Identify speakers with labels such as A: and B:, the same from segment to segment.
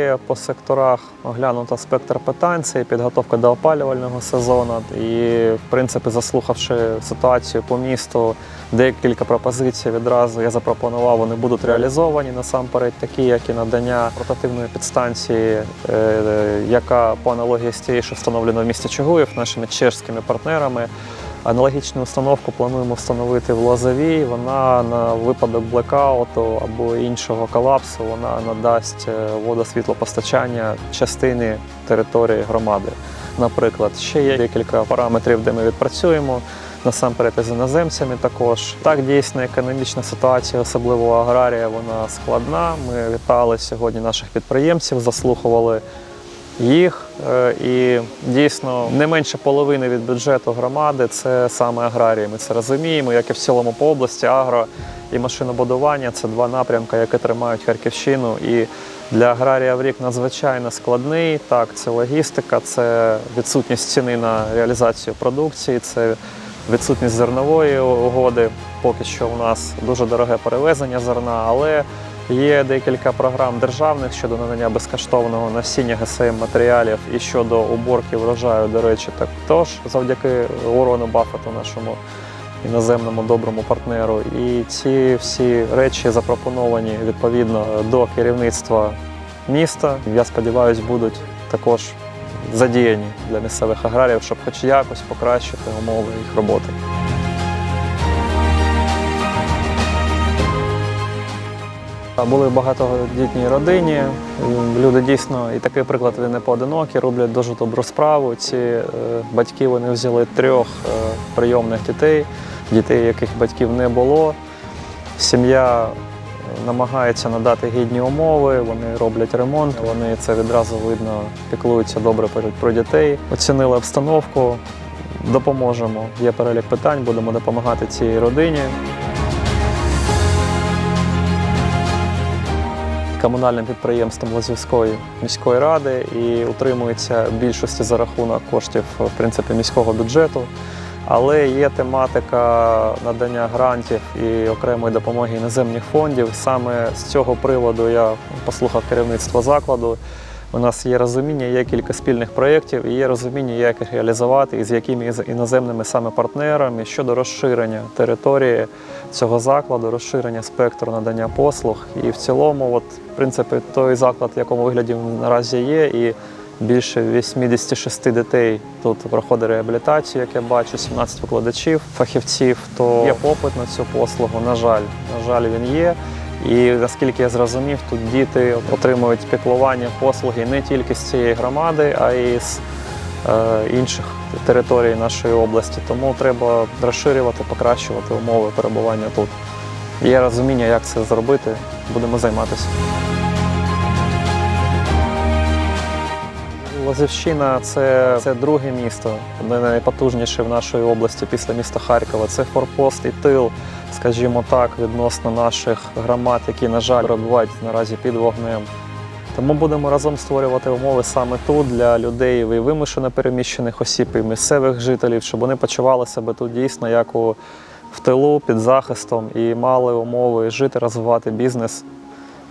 A: є по секторах оглянуто спектр питань, це підготовка до опалювального сезону. І, в принципі, заслухавши ситуацію по місту, декілька пропозицій відразу я запропонував, вони будуть реалізовані насамперед, такі як і надання портативної підстанції, е, яка по аналогії з тією, що встановлена в місті Чугуїв нашими чешськими партнерами. Аналогічну установку плануємо встановити в Лозовій. Вона на випадок блекауту або іншого колапсу вона надасть е, водосвітлопостачання частини території громади. Наприклад, ще є декілька параметрів, де ми відпрацюємо. Насамперед з іноземцями також. Так, дійсно, економічна ситуація, особливо аграрія, вона складна. Ми вітали сьогодні наших підприємців, заслухували їх. Е, І дійсно не менше половини від бюджету громади це саме аграрії. Ми це розуміємо, як і в цілому по області агро і машинобудування це два напрямки, які тримають Харківщину. І для аграрія в рік надзвичайно складний. Так, це логістика, це відсутність ціни на реалізацію продукції, це відсутність зернової угоди. Поки що у нас дуже дороге перевезення зерна, але Є декілька програм державних щодо надання безкоштовного насіння ГСМ матеріалів і щодо уборки врожаю, до речі, також завдяки Уоррену Баффету, нашому іноземному доброму партнеру. І ці всі речі запропоновані відповідно до керівництва міста. Я сподіваюся, будуть також задіяні для місцевих аграріїв, щоб хоч якось покращити умови їх роботи. Були в багатодітній родині. Люди дійсно, і такий приклад він не поодинокі, роблять дуже добру справу. Ці е, батьки вони взяли трьох е, прийомних дітей, дітей, яких батьків не було. Сім'я е, намагається надати гідні умови, вони роблять ремонт, вони це відразу видно, піклуються добре про дітей. Оцінили обстановку, допоможемо. Є перелік питань, будемо допомагати цій родині. Комунальним підприємством Лазівської міської ради і утримується в більшості за рахунок коштів в принципі, міського бюджету. Але є тематика надання грантів і окремої допомоги іноземних фондів. Саме з цього приводу я послухав керівництво закладу. У нас є розуміння, є кілька спільних проєктів і є розуміння, як їх реалізувати і з якими іноземними саме партнерами щодо розширення території цього закладу, розширення спектру надання послуг. І в цілому, от, в принципі, той заклад, в якому вигляді він наразі є, і більше 86 дітей тут проходить реабілітацію, як я бачу, 17 викладачів, фахівців, то є попит на цю послугу. На жаль, на жаль, він є. І наскільки я зрозумів, тут діти отримують піклування послуги не тільки з цієї громади, а й з е, інших територій нашої області. Тому треба розширювати, покращувати умови перебування тут. Є розуміння, як це зробити. Будемо займатися. Лозівщина це, це друге місто, одне найпотужніше в нашій області після міста Харкова. Це форпост і тил, скажімо так, відносно наших громад, які, на жаль, перебувають наразі під вогнем. Тому будемо разом створювати умови саме тут для людей і вимушено переміщених осіб, і місцевих жителів, щоб вони почували себе тут дійсно як у в тилу під захистом і мали умови жити, розвивати бізнес.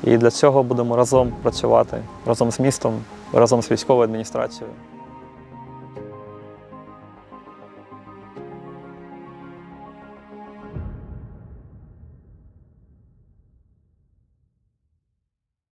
A: І для цього будемо разом працювати разом з містом, разом з військовою адміністрацією.